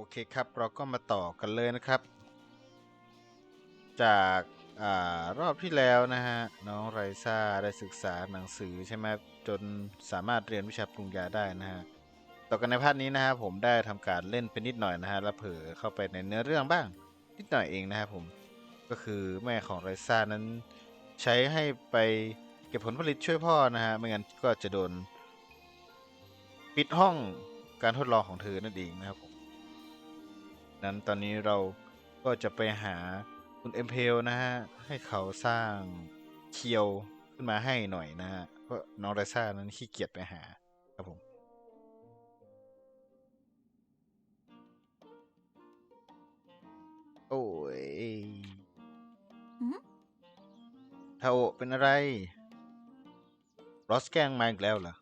โอเคครับ เราก็มาต่อกันเลยนะครับ จากอารอบที่แล้วนะฮะ น้องไรซ่าได้ศึกษาหนังสือใช่ไหมจนสามารถเรียนวิชาปรุงยาได้นะฮะ ต่อกันในพาร์ทนี้นะฮะผมได้ทำการเล่นไปนิดหน่อยนะฮะแล้วเผลอเข้าไปในเนื้อเรื่องบ้าง นิดหน่อยเองนะครับผมก็คือแม่ของไรซ่านั้นใช้ให้ไปเก็บผลผลิตช่วยพ่อนะฮะไม่งั้นก็จะโดน ปิดห้องการทดลองของเธอนั่นเองนะครับผม นั้นตอนนี้เราก็จะไปหาคุณเอ็มเพลนะฮะ ให้เขาสร้างเคียวขึ้นมาให้หน่อยนะฮะ เพราะน้องไรซ่านั้นขี้เกียจไปหาครับผมโอ้ยเทาเป็นอะไร รอสแกงมาอีกแล้วเหรอ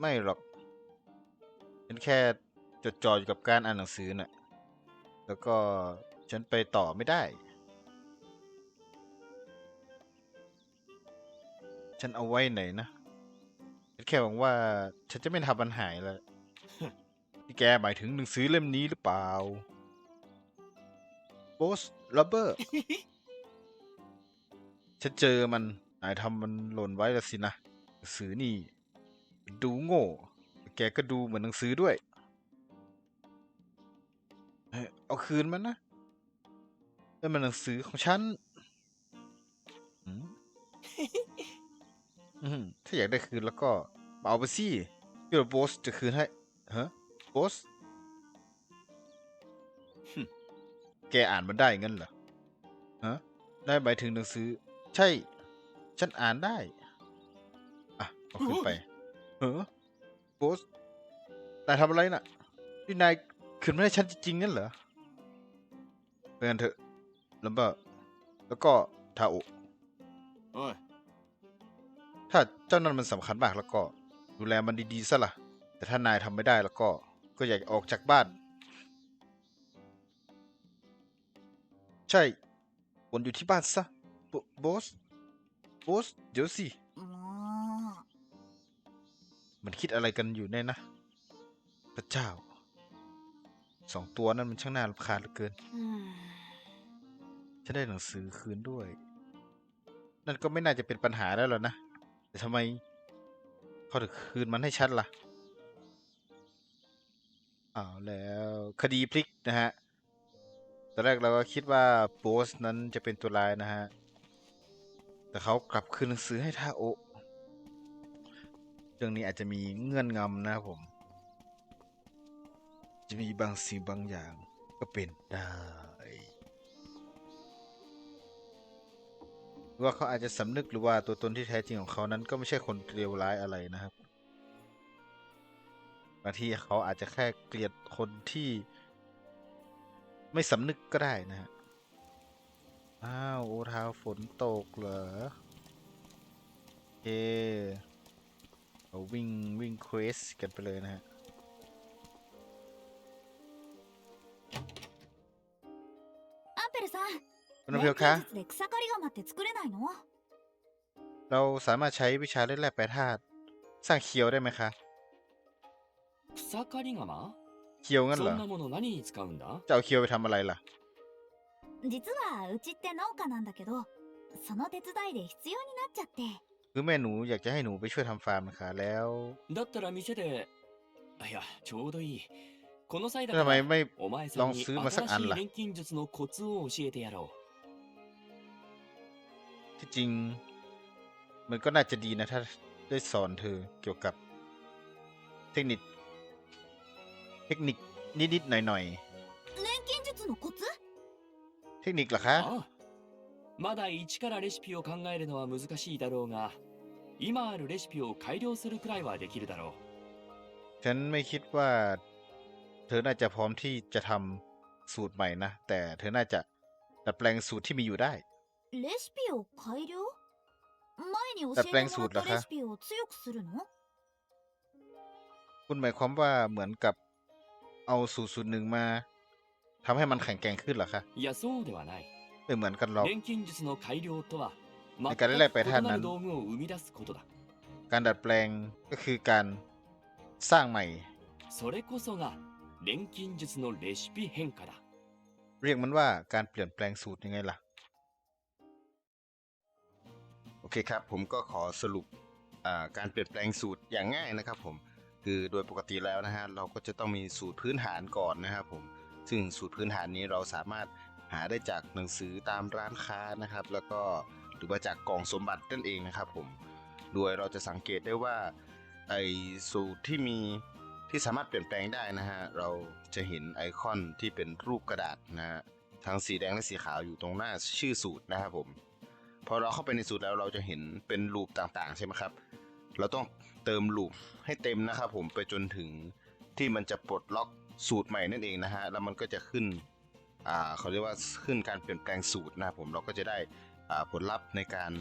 ไม่หรอก เป็นแค่ จดจ่ออยู่กับการอ่านหนังสือน่ะแล้วก็ฉันไปต่อไม่ได้ ฉันเอาไว้ไหนนะฉันแค่หวังว่าฉันจะไม่ทำปัญหายแล้วที่แกหมายถึงหนังสือเล่มนี้หรือเปล่าโบสลับเบอร์ฉันเจอมันนายทำมันหล่นไว้แล้วสินะหนังสือนี่ ดูโง่ แกก็ดูเหมือนหนังสือด้วย เอ้ยเอาคืนมันนะนั่นมันหนังสือของฉันอืมอืมถ้าอยากได้คืนแล้วก็มาเอาไปสิเดี๋ยวโบสจะคืนให้ฮะโบสหึแกอ่านมันได้งั้นเหรอฮะได้หมายถึงหนังสือ ใช่ ฉันอ่านได้ อะเอาขึ้นไปเออโบสนายทำอะไรน่ะนี่นาย ขึ้นไม่ได้ชั้นจริงๆนั่นเหรอเป็กันเถอะลัมเบอร์แล้วก็ทาโอโอ้ยถ้าเจ้านั่นมันสำคัญมากแล้วก็ ดูแลมันดีๆซะละ่ะ แต่ถ้านายทำไม่ได้แล้วก็ ก็อยากออกจากบ้าน ใช่วนอยู่ที่บ้านซะบบสบอสเดี๋ยวสิมันคิดอะไรกันอยู่แน่นะ พระเจ้า สองตัวนั้นมันช่างน่ารำคาญเหลือเกิน ฉันได้หนังสือคืนด้วย นั่นก็ไม่น่าจะเป็นปัญหาแล้วหรอนะ แต่ทำไมเขาถึงคืนมันให้ฉันล่ะอ้าวแล้วคดีพลิกนะฮะตอนแรกเราก็คิดว่าโบสนั้นจะเป็นตัวร้ายนะฮะ แต่เขากลับคืนหนังสือให้ท่าโอ เรื่องนี้อาจจะมีเงื่อนงำนะผม จะมีบางสิ่งบางอย่างก็เป็นได้ ว่าเขาอาจจะสำนึกหรือว่าตัวตนที่แท้จริงของเขานั้นก็ไม่ใช่คนเลวร้ายอะไรนะครับบางทีเขาอาจจะแค่เกลียดคนที่ ไม่สำนึกก็ได้นะฮะอ้าวโอทาวฝนตกเหรอโอเราวิ่งวิ่งเควสกันไปเลยนะฮะ คุณน้ำเพียวคะ 錬金術で草刈り鎌って作れないの เราสามารถใช้วิชาเล่นแร่แปรธาตุสร้างเคียวได้ไหมคะ 草刈り鎌 เคียวงั้น そ เหรอ んなもの何に使うんだ จะเอาเคียวไปทำอะไรล่ะ 実はうちって農家なんだけどその手伝いで必要になっちゃって คือแม่หนูอยากจะให้หนูไปช่วยทำฟาร์มนะคะแล้ว だったら店であいやちょうどいいこの際だ ทำ か ไม ら ไม่ お前さ ลอง んに ซื้อมาสักอัน 新しい ล่ะ 錬金術のコツを教えてやろ ที่จริง มันก็น่าจะดีนะ ถ้าได้สอนเธอเกี่ยวกับ เทคนิค เทคนิคนิดๆหน่อย 錬金術のコツ ๆ เทคนิคเหรอคะ うああまだ一からレシピを考えるのは難しいだろうが今あるレシピを改良するくらいはできるだろ ฉันไม่คิดว่า เธอน่าจะพร้อมที่จะทำสูตรใหม่นะ แต่เธอน่าจะดัดแปลงสูตรที่มีอยู่ได้ レシピを改良前に教えダップレンてもらっスーツだかたレシピを強くするの คุณหมายความว่าเหมือนกับเอาสูตรสูตรหนึ่งมาทำให้มันแข็งแกร่งขึ้นเหรอคะ ういやそうではない ไม่เหมือนกันหรอก 錬金術の改良とは全だからねく異なる道具を生み出すことだ การดัดแปลงก็คือการสร้างใหม่ それこそが 錬金術のレシピ変化だ เรียกมันว่าการเปลี่ยนแปลงสูตรยังไงล่ะ โอเคครับ ผมก็ขอสรุปการเปลี่ยนแปลงสูตรอย่างง่ายนะครับผมคือโดยปกติแล้วนะฮะเราก็จะต้องมีสูตรพื้นฐานก่อนนะครับผมซึ่งสูตรพื้นฐานนี้เราสามารถหาได้จากหนังสือตามร้านค้านะครับ แล้วก็หรือว่าจากกล่องสมบัตินั่นเองนะครับผมโดยเราจะสังเกตได้ว่าไอสูตรที่มีที่สามารถเปลี่ยนแปลงได้นะฮะเราจะเห็นไอคอนที่เป็นรูปกระดาษนะฮะทั้งสีแดงและสีขาวอยู่ตรงหน้าชื่อสูตรนะครับผม พอเราเข้าไปในสูตรแล้วเราจะเห็นเป็นรูปต่างๆ ใช่ไหมครับ เราต้องเติมลูปให้เต็มนะครับผมไปจนถึงที่มันจะปลดล็อกสูตรใหม่นั่นเองนะฮะแล้วมันก็จะขึ้นอ่าเขาเรียกว่าขึ้นการเปลี่ยนแปลงสูตรนะครับผมเราก็จะได้อ่าผลลัพธ์ในการ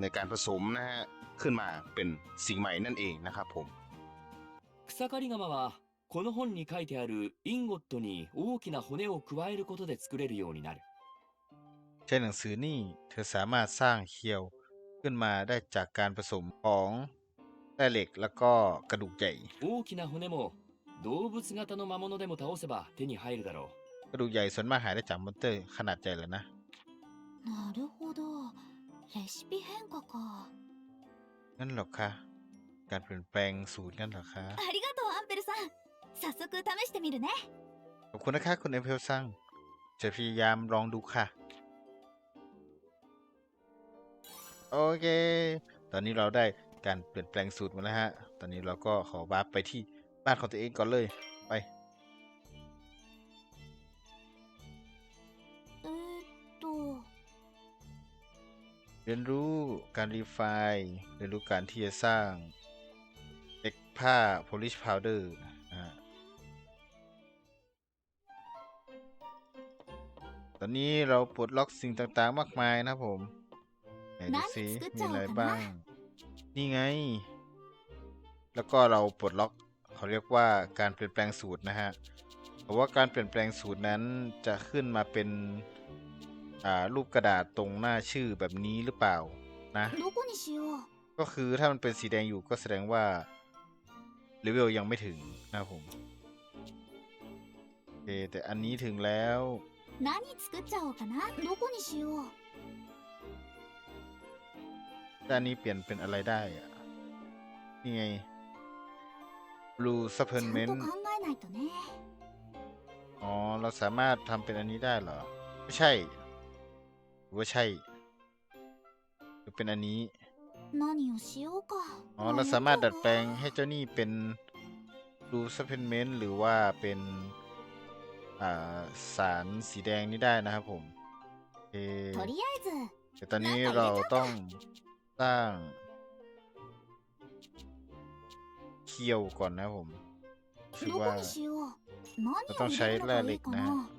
ในการผสมนะฮะขึ้นมาเป็นสิ่งใหม่นั่นเองนะครับผม 草刈釜はこの本に書いてあるインゴットに大きな骨を加えることで作れるようになる ใช้หนังสือนี่เธอสามารถสร้างเคียวขึ้นมาได้จากการผสมของแร่เหล็กแล้วก็กระดูกใหญ่ 大きな骨も動物型の魔物でも倒せば手に入るだろ กระดูกใหญ่ส่วนมากหาได้จากมอนเตอร์ขนาดใหญ่แล้วนะ なるほどレシピ変化か นั่นหรอกคะการเปลี่ยนแปลงสูตรนั่นหรอคะ ありがとうアンペルさん早速試してみるね ขอบคุณนะคะคุณเอเพลซังจะพยายามลองดูค่ะ โอเค ตอนนี้เราได้การเปลี่ยนแปลงสูตรมาแล้วฮะ ตอนนี้เราก็ขอวาร์ปไปที่บ้านของตัวเองก่อนเลย ไป えー、っと เรียนรู้การรีไฟล์เรียนรู้การที่จะสร้างเอ็กผ้า polish powder นะฮะตอนนี้เราปลดล็อกสิ่งต่างๆ มากมายนะครับผม ไหนดูซิ 何作っち มี ゃお อะไร うか บ้าง な นี่ไง แล้วก็เราปลดล็อก เขาเรียกว่าการเปลี่ยนแปลงสูตรนะฮะเพราะว่าการเปลี่ยนแปลงสูตรนั้นจะขึ้นมาเป็น อ่า รูปกระดาษตรงหน้าชื่อแบบนี้หรือเปล่านะ どこにしよう ก็คือถ้ามันเป็นสีแดงอยู่ก็แสดงว่าเลเวลยังไม่ถึงนะครับผมโอเคแต่อันนี้ถึงแล้ว 何作っちゃおうかなどこにしよう ด้านนี้เปลี่ยนเป็นอะไรได้อะนี่ไง blue เมน supplement ต์อ๋อ เราสามารถทำเป็นอันนี้ได้เหรอ ไม่ใช่หรือว่าใช่หรือเป็นอันนี้ อ๋อ๋อเราสามารถดัดแปลงให้เจ้านี่เป็น blue supplement หรือว่าเป็น อ่า สารสีแดงนี้ได้นะครับผมเออแต่ตอนนี้เราต้อง สร้างเคียวก่อนนะครับผมคิด ど ว่า こにしよう何をต้องใช้ 入れるのがいいか แร่เหล็กนะ な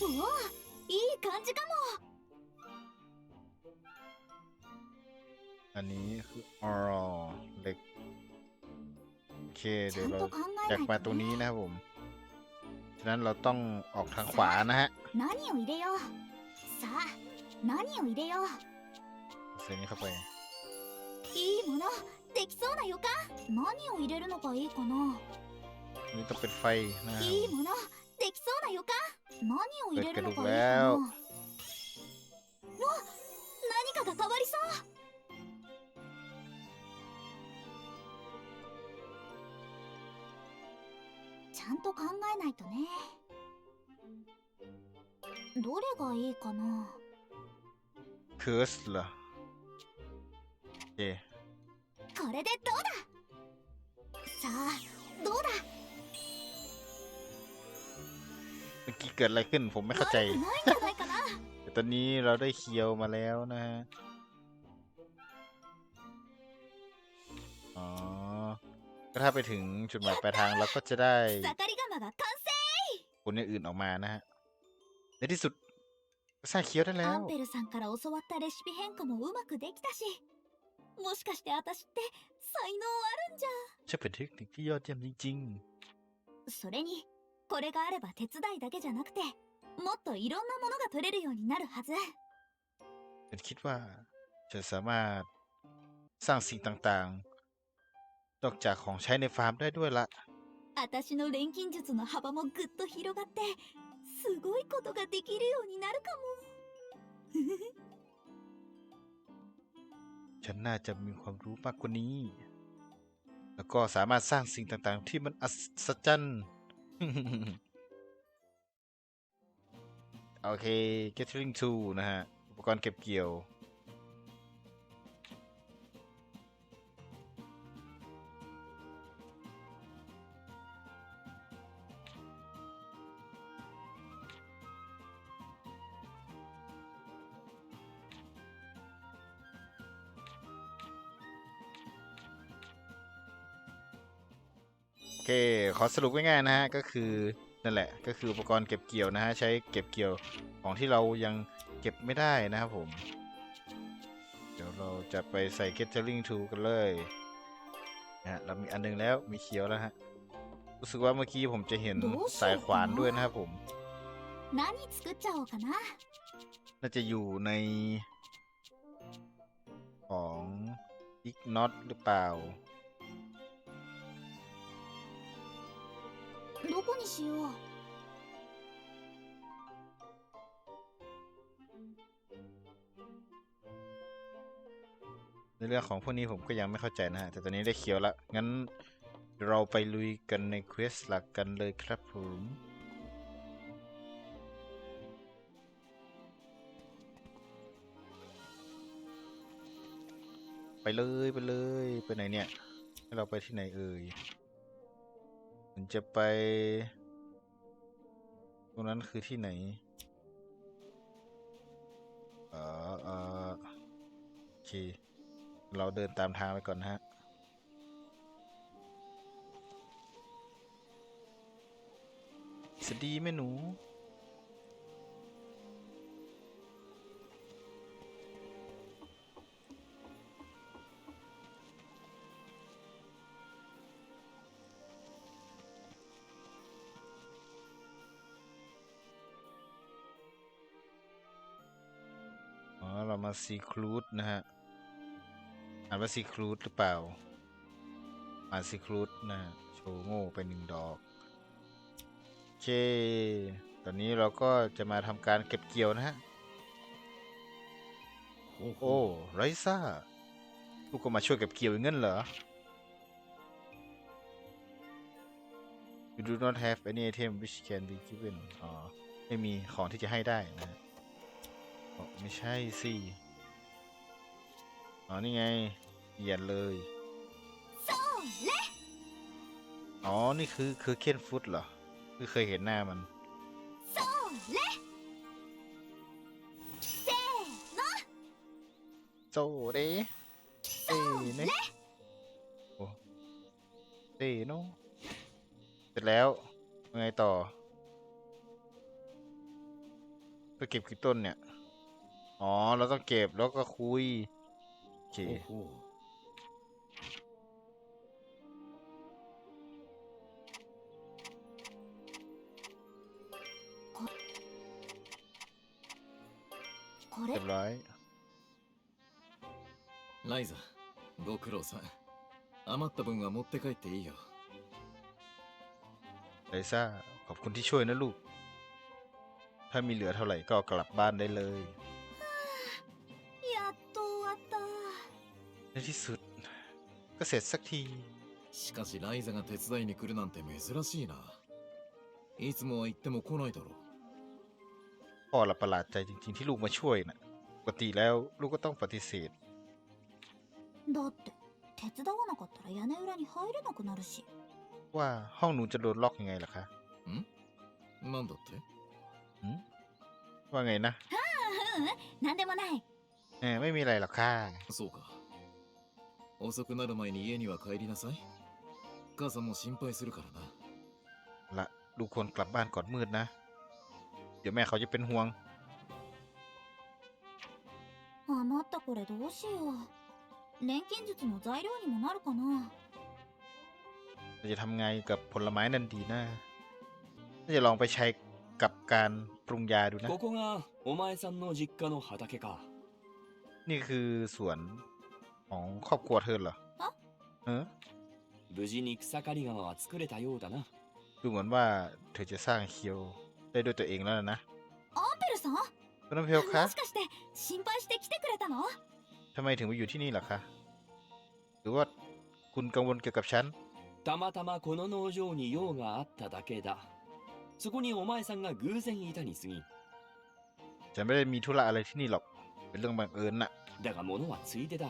うわいい感じか อันนี้คือออเหล็ก โอเค もち เดี๋ย ゃ วน เรา と考 อยาก えな มาย ต と รงนี้ ね นะครับผม ฉะนั้นเราต้องออกทางขวานะฮะ 何を入れようさあ何を入れよう ใส่นี้เข้าไป いいものできそうな予感何を入れるのがいいかな อันนี้ต้องเป็นไฟนะครับ いいものできそうな予感何を入れるのがいいかเปิดกระดูกแล้ว な ゃんと考えないとねどれがいいかな เคิร์สเหรอโอเค これでどうださあどうだ เมื่อกี้เกิดอะไรขึ้นผมไม่เข้าใจ 悪くないんじゃないかな แต่ตอนนี้เราได้เคียวมาแล้วนะฮะ อ๋อ ็ถ้าไปถึงจุดหมายปลายทางเราก็จะได้คนอื่นออกมานะฮะ ในที่สุดก็สร้างเคี้ยวได้แล้วアンペルさんから教わったレシピ変化もうまくできたしもしかして私って才能あるんじゃใช่เป็นเทคนิที่ยอดเそれにこれがあれば手伝いだけじゃなくてもっといろんなものが取れるようになるはずคิดว่าจะสามารถสร้างสิ่งต่างๆ นอกจากของใช้ในฟาร์มได้ด้วยละ 私の錬金術の幅もぐっと広がってすごいことができるようになるかも ฉันน่าจะมีความรู้มากกว่านี้ แล้วก็สามารถสร้างสิ่งต่างๆ ที่มันอัศจรรย์ โอเค Gathering Tool นะฮะ อุปกรณ์เก็บเกี่ยว ขอสรุปง่ายๆนะฮะก็คือนั่นแหละก็คืออุปกรณ์เก็บเกี่ยวนะฮะใช้เก็บเกี่ยวของที่เรายังเก็บไม่ได้นะครับผม เดี๋ยวเราจะไปใส่ Gathering Tool กันเลยนะฮะเรามีอันนึงแล้วมีเขียวแล้วฮะรู้สึกว่าเมื่อกี้ผมจะเห็นสายขวานด้วยนะครับผมน่าจะอยู่ในของอีกน็อตหรือเปล่า どこにしよう ในเรื่องของพวกนี้ผมก็ยังไม่เข้าใจนะฮะ แต่ตอนนี้ได้เขียวละ งั้นเราไปลุยกันในเควสหลักกันเลยครับผม ไปเลยไปเลย ไปไหนเนี่ย ให้เราไปที่ไหนเอ่ย มันจะไป ตรงนั้นคือที่ไหน เออเอ่อโอเค เราเดินตามทางไปก่อนฮะสวัสดีแม่หนู มาซีคลูดนะฮะอ่านว่าซีครูดหรือเปล่าอ่านซีครูดนะโชว์โง่ไปหนึ่งดอกโอเค ตอนนี้เราก็จะมาทำการเก็บเกี่ยวนะฮะ โอ้ไรซ่าลูกก็มาช่วยเก็บเกี่ยวอย่างนั้นเหรอ You do not have any item which can be given อ๋อ ไม่มีของที่จะให้ได้นะฮะ ไม่ใช่สิอ๋อนี่ไงเหยียดเลยอ๋อ นี่คือคือเคนฟุตเหรอคือเคยเห็นหน้ามันโซเดเตเนโอ้เตโนเสร็จแล้วยังไงต่อไปเก็บกี่ต้นเนี่ย อ๋อ เราต้องเก็บแล้วก็คุย โอเค こ เรี れ ยบร้อย ライザご苦労さん余った分は持って帰っていいよ ไลซ่า ขอบคุณที่ช่วยนะลูก ถ้ามีเหลือเท่าไหร่ก็เอากลับบ้านได้เลย ในที่สุด ก็เสร็จสักที しかしライザが手伝いに来るなんて珍しいないつもは言っても来ないだろ พ่อละประหลาดใจจริงๆที่ลูกมาช่วยนะ่ะปกติแล้วลูกก็ต้องปฏิเสธ だって手伝わなかったら屋根裏に入れなくなるし ว่าห้องหนูจะโดนล็อกยังไงล่ะคะ なんだって หืมว่าไงนะ ううん何でもない เออไม่มีอะไรหรอกค่ะ そうか 遅くなる前に家には帰りなさい母さんも心配するからな ละลูกควรกลับบ้านก่อนมืดนะ เดี๋ยวแม่เขาจะเป็นห่วง 余ったこれどうしよう錬金術の材料にもなるかな เราจะทำไงกับผลไม้นั่นดีนะน่าจะลองไปใช้กับการปรุงยาดูนะ ここがお前さんの実家の畑か นี่คือสวน ของครอบครัวเธอเหรอ ฮะ เออ 無事に草刈川は作れたようだな ดูเหมือนว่าเธอจะสร้างเคียวได้ด้วยตัวเองแล้วนะ アンペルさん คุณน้ำเพลคะ もしかして心配して来てくれたの ทำไมถึงมาอยู่ที่นี่ล่ะคะ หรือว่าคุณกังวลเกี่ยวกับฉัน たまたまこの農場に用があっただけだそこにお前さんが偶然いたに過ぎん ฉันไม่ได้มีธุระอะไรที่นี่หรอก เป็นเรื่องบังเอิญน่ะ だが物はついでだ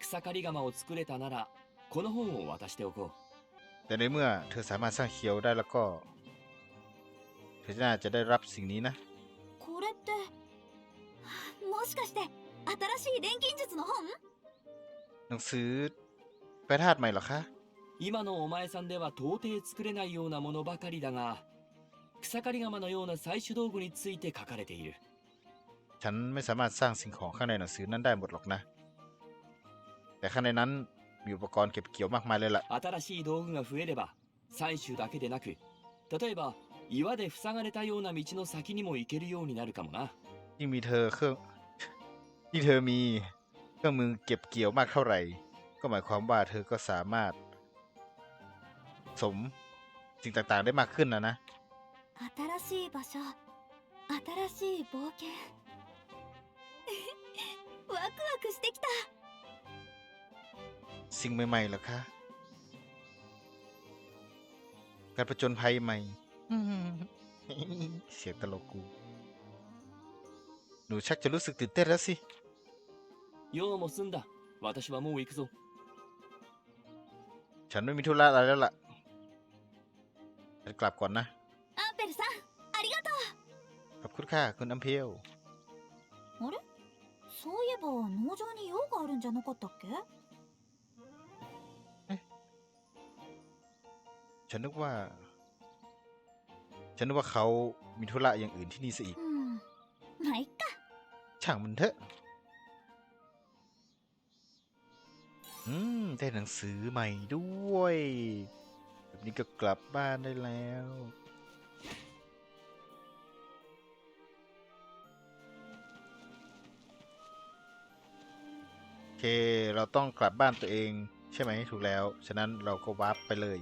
草刈り釜を作れたならこの本を渡しておこう แต่ในเมื่อเธอสามารถสร้างเคียวได้แล้วก็ เธอน่าจะได้รับสิ่งนี้นะ これってもしかして新しい錬金術の本 หนังสือแปรธาตุใหม่เหรอคะ 今のお前さんでは到底作れないようなものばかりだが草刈り釜のような採取道具について書かれている ฉันไม่สามารถสร้างสิ่งของข้างในหนังสือนั้นได้หมดหรอกนะ แต่ข้างในนั้นมีอุปกรณ์เก็บเกี่ยวมากมายเลยล่ะ 新しい道具が増えれば採取だけでなく例えば岩で塞がれたような道の先にも行けるようになるかもな ยิ่งมีเธอเครื่อง ที่เธอมีเครื่องมือเก็บเกี่ยวมากเท่าไหร่ ก็หมายความว่าเธอก็สามารถ สมสิ่งต่างๆได้มากขึ้นนะนะ 新しい場所新しい冒険ワクワクしてきた สิ่งใหม่ๆเหรอคะ การประจนภัยใหม่ เสียงตลกกู หนูชักจะรู้สึกตื่นเต้นแล้วสิ 用も済んだ私はもう行くぞ ฉันไม่มีธุระอะไรแล้วล่ะ ฉันกลับก่อนนะ アンペルさんありがと ขอบคุณค่ะ คุณอัมเพล うあれそういえば農場に用があるんじゃなかったっけ ฉันนึกว่า ฉันนึกว่าเขามีธุระอย่างอื่นที่นี่ซะอีก อืมไหนกะ ช่างมันเถอะ อืม ได้หนังสือใหม่ด้วย แบบนี้ก็กลับบ้านได้แล้ว โอเค เราต้องกลับบ้านตัวเอง ใช่ไหมถูกแล้ว ฉะนั้นเราก็วาร์ปไปเลย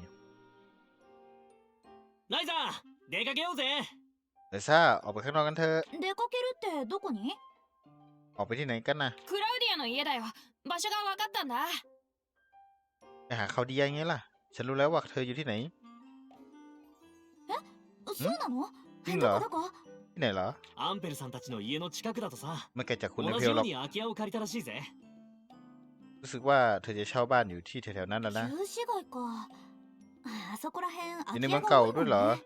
ライザー出かけようぜ เดซ่า ออกไปข้างนอกกันเถอะ 出かけるってどこに ออกไปที่ไหนกันนะ クラウディアの家だよ場所が分かったんだ ไปหาเขาดียังไงล่ะ ฉันรู้แล้วว่าเธออยู่ที่ไหน そうなのいいんだどこどこ ที่ไหนเหรอ アンペルさんたちの家の近くだとさ ไม่ไกลจากคุณ 同 ใน じ เพล よ หร う อก に空き家を借りたらしいぜ รู้สึกว่าเธอจะเช่าบ้านอยู่ที่แถวๆนั้นแล้วนะ 旧市街か ああそこら辺空อยู่ใน き เมื 家 อง が เก่า 多い ด้วย も เหรอ んね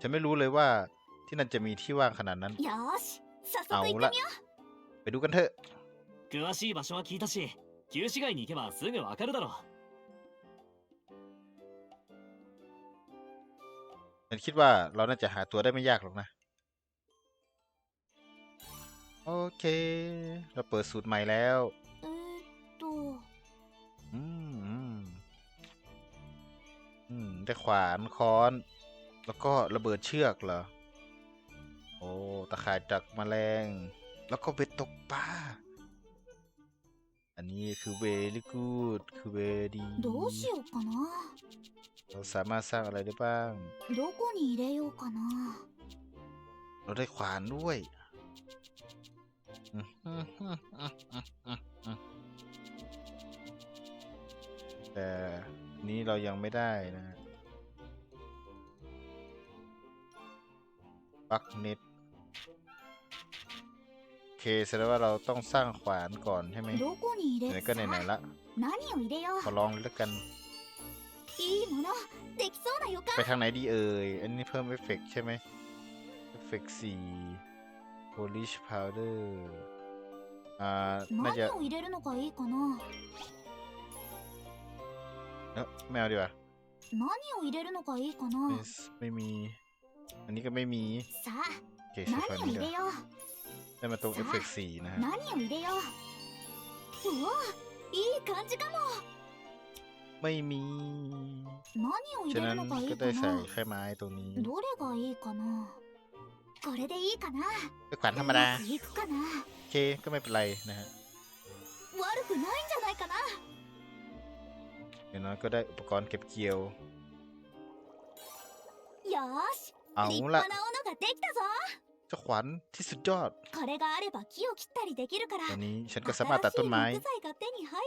ฉันไม่รู้เลยว่าที่นั่นจะมีที่ว่างขนาดนั้น よーし早速 เอา 行って ละ みよ ไปดูกันเถอะ 詳しい場所は聞いたし旧市街に行けばすぐわかるだろ ฉันคิดว่าเราน่าจะหาตัวได้ไม่ยากหรอกนะ โอเค เราเปิดสูตรใหม่แล้ว うえーっと แต่ขวานค้อน แล้วก็ระเบิดเชือกเหรอ โอ้ตะข่ายจักมแมลง แล้วก็เบ็ดตกปลาอันนี้คือเวลิกูดคือเวดีเราสามารถสร้างอะไรได้บ้างเราได้ขวานด้วยแต่นี้เรายังไม่ได้นะ บักเน็ตโอเคแสดงว่าเราต้องสร้างขวานก่อนใช่ไหม どこに入 ไหน れ ก็ไหนๆละ 何を入れよ ขอลองเลยแล้วกัน ういいものできそうな予 ไป 感 ทางไหนดีเอ่ย อันนี้เพิ่มเอฟเฟกต์ใช่ไหมเอฟเฟกต์สี่ polish powder อ่า น่าจะ 何を入れるのがいいかな เอ้อไม่เอาดีกว่า 何を入れるのがいいかな ไม่ไม่มี อันนี้ก็ไม่มีเกช้ควนี้เดี๋ยวได้มาตรงเอฟเฟกต์สี่นะฮะไม่มีฉะนั้นก็ได้ใส่แค่ไม้ตรงนี้ไปขวานธรรมดาโอเคก็ไม่เป็นไรนะฮะเดี๋ยวน้อยก็ได้อุปกรณ์เก็บเกี่ยวยอช เอาละเจ้าขวัญที่สุดยอดตอนนี้ฉันก็สามารถตัดต้นไม้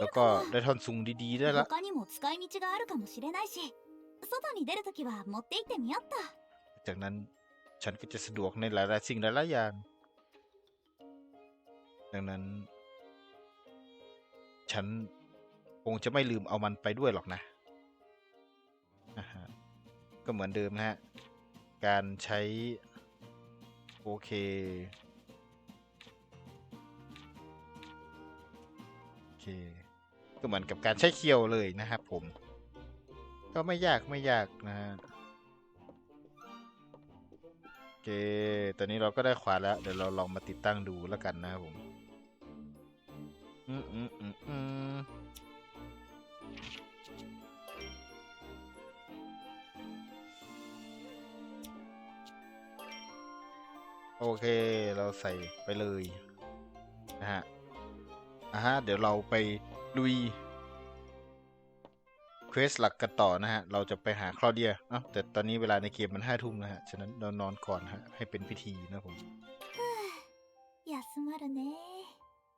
แล้วก็ได้ท่อนสุงดีๆได้ละจากนั้นฉันก็จะสะดวกในหลายๆสิ่งหลายๆอย่าง ดังนั้น ฉันคงจะไม่ลืมเอามันไปด้วยหรอกนะ ก็เหมือนเดิมนะฮะ การใช้โอเคโอเค ก็เหมือนกับการใช้เคียวเลยนะครับผม ก็ไม่ยากไม่ยากนะฮะโอเค ตอนนี้เราก็ได้ขวาแล้ว เดี๋ยวเราลองมาติดตั้งดูแล้วกันนะครับผม อืมอืมอืมอืม โอเค เราใส่ไปเลยนะฮะ อ่ะฮะ เดี๋ยวเราไปลุยเควสหลักกันต่อนะฮะ เราจะไปหาคลอเดียเอ้าแต่ตอนนี้เวลาในเกมมันห้าทุ่มนะฮะ ฉะนั้นเรานอนก่อนฮะ ให้เป็นพิธีนะผม 休まるね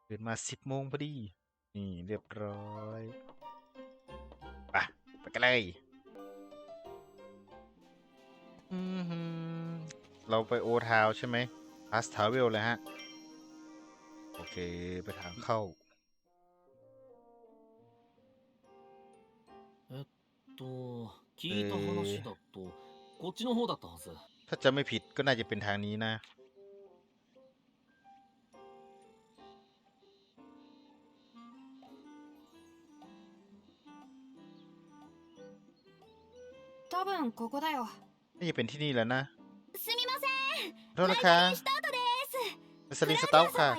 ตื่นมาสิบโมงพอดี นี่เรียบร้อยไปไปกันเลยอือหือ เราไปโอทาวใช่ไหมพาสทาวเวลเลยฮะ โอเค ไปทางเข้า と聞いた話だと、こっちの方だったはず ถ้าจะไม่ผิดก็น่าจะเป็นทางนี้นะ 多分ここだよ น่าจะเป็นที่นี่แหล้วนะ すみません โทษนะคะเป็นสลิงสเตลค่ะ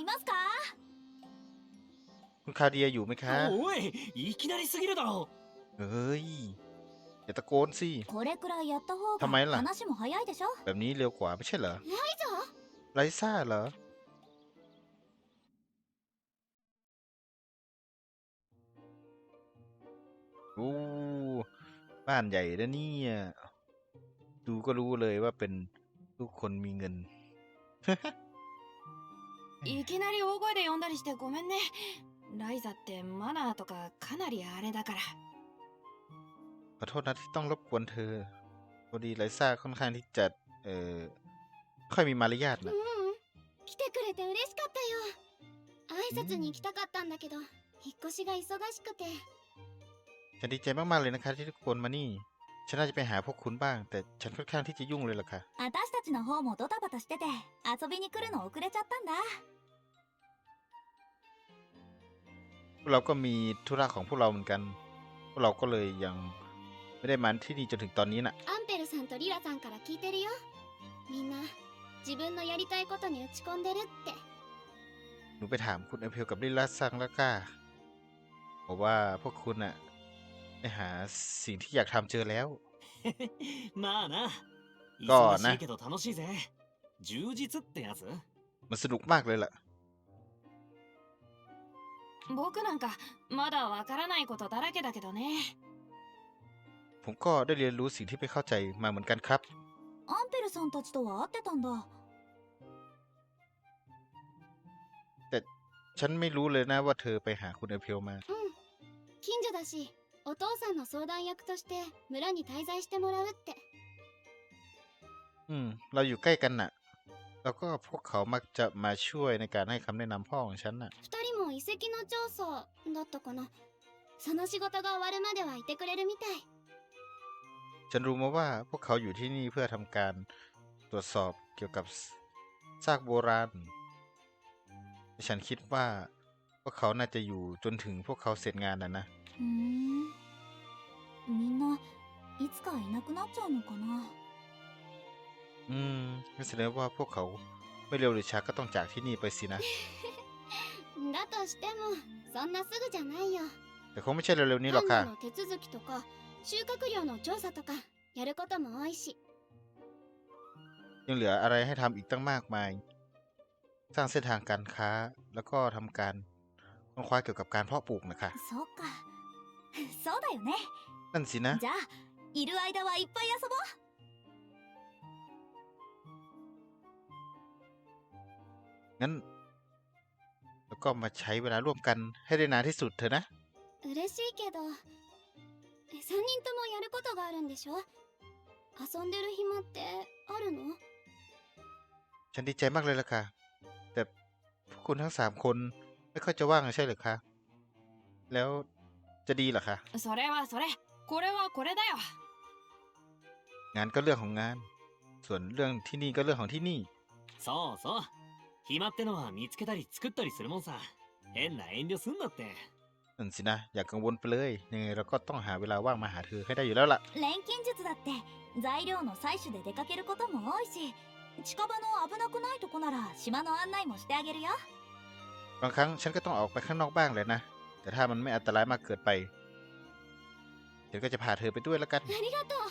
คุณคาเดียอยู่ไหมคะโอ้ยอีกนาริสุกิรุดเอ้ยอย่าตะโกนสิทำไมล่ะ แบบนี้เร็วกว่าไม่ใช่เหรอไรซ่าเหรอโอ้บ้านใหญ่นะเนี่ย ดูก็รู้เลยว่าเป็น ลูกคนมีเงิน いきなり大声で呼んだりしてごめんねライザってマナーとかかなりあれだから ขอโทษนะที่ต้องรบกวนเธอ พอดีไรซ่าค่อนข้างที่จะ เอ่อ ค่อยมีมารยาท う นะ ん来てくれて嬉しかったよ挨拶に行きたかったんだけど引っ越しが忙しくて ฉันดีใจมาก ๆ เลยนะคะ ที่ทุกคนมานี่ ฉันน่าจะไปหาพวกคุณบ้าง แต่ฉันค่อนข้างที่จะยุ่งเลยล่ะค่ะ 私たちの方もドタバタしてて遊びに来るの遅れちゃったんだ พวกเราก็มีธุระของพวกเราเหมือนกัน พวกเราก็เลยยังไม่ได้มาที่นี่จนถึงตอนนี้น่ะ アンペルさんとリラさんから聞いてるよみんな自分のやりたいことに打ち込んでるって หนูไปถามคุณเอเพลกับลิลาซังแล้วก้าบอกว่าพวกคุณน่ะไป หาสิ่งที่อยากทำเจอแล้ว まあなก็นะ 忙しいけど楽しいぜ充実ってやつ มันสนุกมากเลยล่ะ 僕なんかまだわからないことだらけだけどね ผมก็ได้เรียนรู้สิ่งที่ไม่เข้าใจมาเหมือนกันครับ アンペルさんたちとは会ってたんだ ฉันไม่รู้เลยนะว่าเธอไปหาคุณเอเพลมา うん近所だし お父さんの相談役として村に滞在してもらうって อืม เราอยู่ใกล้กันน่ะ แล้วก็พวกเขามักจะมาช่วยในการให้คำแนะนำพ่อของฉันน่ะ 二人も遺跡の調査だったかなその仕事が終わるまではいてくれるみたい ฉันรู้มาว่าพวกเขาอยู่ที่นี่เพื่อทำการตรวจสอบเกี่ยวกับซากโบราณ ฉันคิดว่าพวกเขาน่าจะอยู่จนถึงพวกเขาเสร็จงานน่ะนะ ふーんみんないつかいなくなっちゃうのかな อืมงั้นแสดงว่าพวกเขาไม่เร็วหรือช้าก็ต้องจากที่นี่ไปสินะ だとしてもそんなすぐじゃないよ แต่คงไม่ใช่เร็วๆนี้หรอกค่ะ 管理の手続きとか収穫量の調査とかやることも多いし ยังเหลืออะไรให้ทำอีกตั้งมากมาย สร้างเส้นทางการค้า แล้วก็ทำการค้นคว้าเกี่ยวกับการเพาะปลูกนะคะ そうか そうだよね นั่นสินะ じゃあいる間はいっぱい遊ぼう งั้น แล้วก็มาใช้เวลาร่วมกันให้ได้นานที่สุดเถอะนะ 嬉しいけどえ3人ともやることがあるんでしょ遊んでる暇ってあるの ฉันดีใจมากเลยล่ะค่ะ แต่พวกคุณทั้งสามคนไม่ค่อยจะว่างใช่หรือคะ แล้ว จะดีเหรอคะ それはそれこれはこれだよ งานก็เรื่องของงาน ส่วนเรื่องที่นี่ก็เรื่องของที่นี่ そうそう暇ってのは見つけたり作ったりするもんさ変な遠慮すんなって นั่นสินะ อย่ากังวลไปเลย ยังไงเราก็ต้องหาเวลาว่างมาหาเธอให้ได้อยู่แล้วล่ะ 錬金術だって材料の採取で出かけることも多いし近場の危なくないとこなら島の案内もしてあげるよ บางครั้งฉันก็ต้องออกไปข้างนอกบ้างเลยนะ แต่ถ้ามันไม่อันตรายมากเกินไปฉันก็จะพาเธอไปด้วยแล้วกัน ありがとう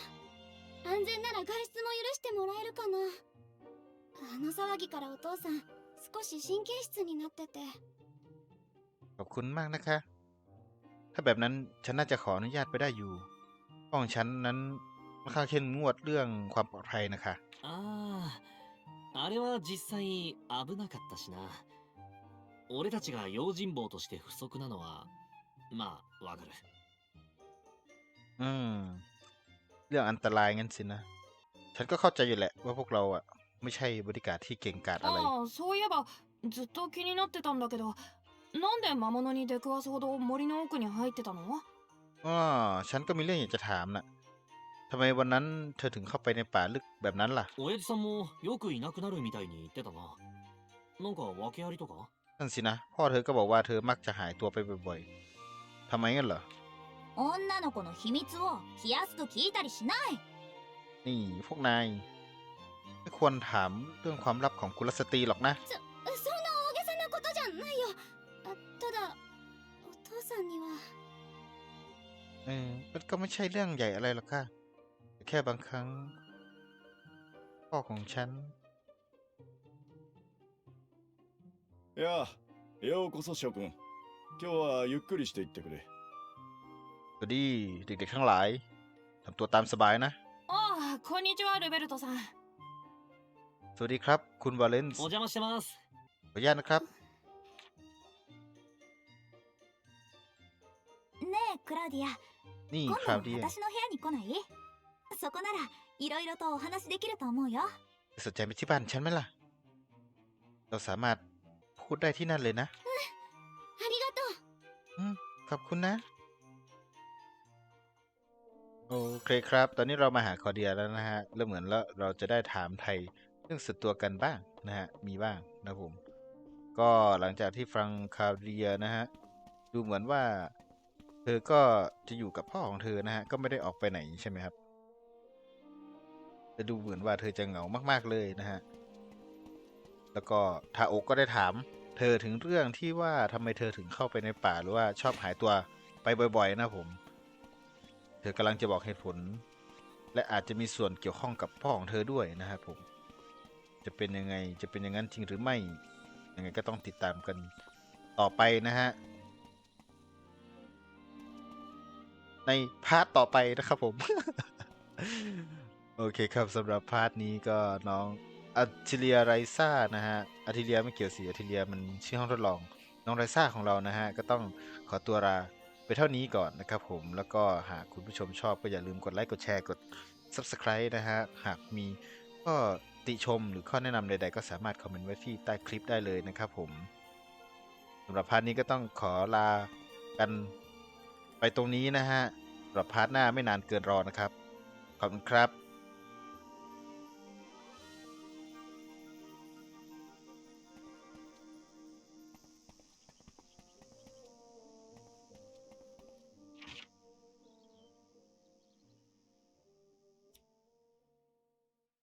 安全なら外出も許してもらえるかなあの騒ぎからお父さん少し神経質になってて ขอบคุณมากนะคะ ถ้าแบบนั้นฉันน่าจะขออนุญาตไปได้อยู่ห้องฉันนั้นค่อนข้างเข้มงวดเรื่องความปลอดภัยนะคะ あああれは実際危なかったしな 俺たちが用心棒として不足なのはまあわかる อืม เรื่องอันตรายงั้นสินะ ฉันก็เข้าใจอยู่แหละ ว่าพวกเราอ่ะ ไม่ใช่บริการที่เก่งกาจอะไร ああそういえばずっと気になってたんだけどなんで魔物に出くわすほど森の奥に入ってたの อ๋อ ฉันก็มีเรื่องอยากจะถามน่ะทำไมวันนั้นเธอถึงเข้าไปในป่าลึกแบบนั้นล่ะ 親父さんもよくいなくなるみたいに言ってたななんか訳ありとか นั่นสินะ พ่อเธอก็บอกว่าเธอมักจะหายตัวไปบ่อยๆทำไมงั้นเหรอ 女の子の秘密を気安く聞いたりしない นี่พวกนาย ไม่ควรถามเรื่องความลับของกุลสตรีหรอกนะ そそんな大げさなことじゃないよあただお父さんには เออมันก็ไม่ใช่เรื่องใหญ่อะไรหรอกค่ะแต่แค่บางครั้ง พ่อของฉัน やあようこそ諸君今日はゆっくりしていってくれ สวัสดีเด็กๆทั้งหลายทำตัวตามสบายนะ ああこんにちはルベルトさん สวัสดีครับ คุณวาเลนส์ お邪魔してます ขออนุญาตนะครับ ねえクラウディア นี่ 今 คราว 度 เดีย 私の部屋に来ないそこならいろいろとお話できると思うよ สนใจไปที่บ้านฉันไหมล่ะ เราสามารถ พูดได้ที่นั่นเลยนะอืตขอบคุณนะ โอเคครับ ตอนนี้เรามาหาคอเดียแล้วนะฮะ แล้วเหมือนแล้วเราจะได้ถามไทยเรื่องสุดตัวกันบ้างนะฮะ มีบ้างนะผม ก็หลังจากที่ฟังคาเดียนะฮะ ดูเหมือนว่า เธอก็จะอยู่กับพ่อของเธอนะฮะ ก็ไม่ได้ออกไปไหนใช่ไหมครับแต่ดูเหมือนว่าเธอจะเหงามาก ๆ เลยนะฮะ แล้วก็ทาโอกก็ได้ถาม เธอถึงเรื่องที่ว่าทำไมเธอถึงเข้าไปในป่าหรือว่าชอบหายตัวไปบ่อย ๆ นะผม เธอกำลังจะบอกเหตุผล และอาจจะมีส่วนเกี่ยวข้องกับพ่อของเธอด้วยนะครับผม จะเป็นยังไงจะเป็นอย่างนั้นจริงหรือไม่ยังไงก็ต้องติดตามกันต่อไปนะฮะในพาร์ทต่อไปนะครับผม โอเคครับสำหรับพาร์ทนี้ก็น้อง อัติเลียไรซ่านะฮะอัติเลียไม่เกี่ยวสิอัติเลียมันชื่อห้องทดลอง น้องไรซ่าของเรานะฮะ ก็ต้องขอตัวลาไปเท่านี้ก่อนนะครับผม แล้วก็หากคุณผู้ชมชอบก็อย่าลืมกดไลค์ กดแชร์ กด Subscribe นะฮะ หากมีก็ติชมหรือข้อแนะนำใดๆ ก็สามารถคอมเมนต์ไว้ที่ใต้คลิปได้เลยนะครับผมสำหรับพาร์ทนี้ก็ต้องขอลากันไปตรงนี้นะฮะสำหรับพาร์ทหน้าไม่นานเกินรอนะครับ ขอบคุณครับ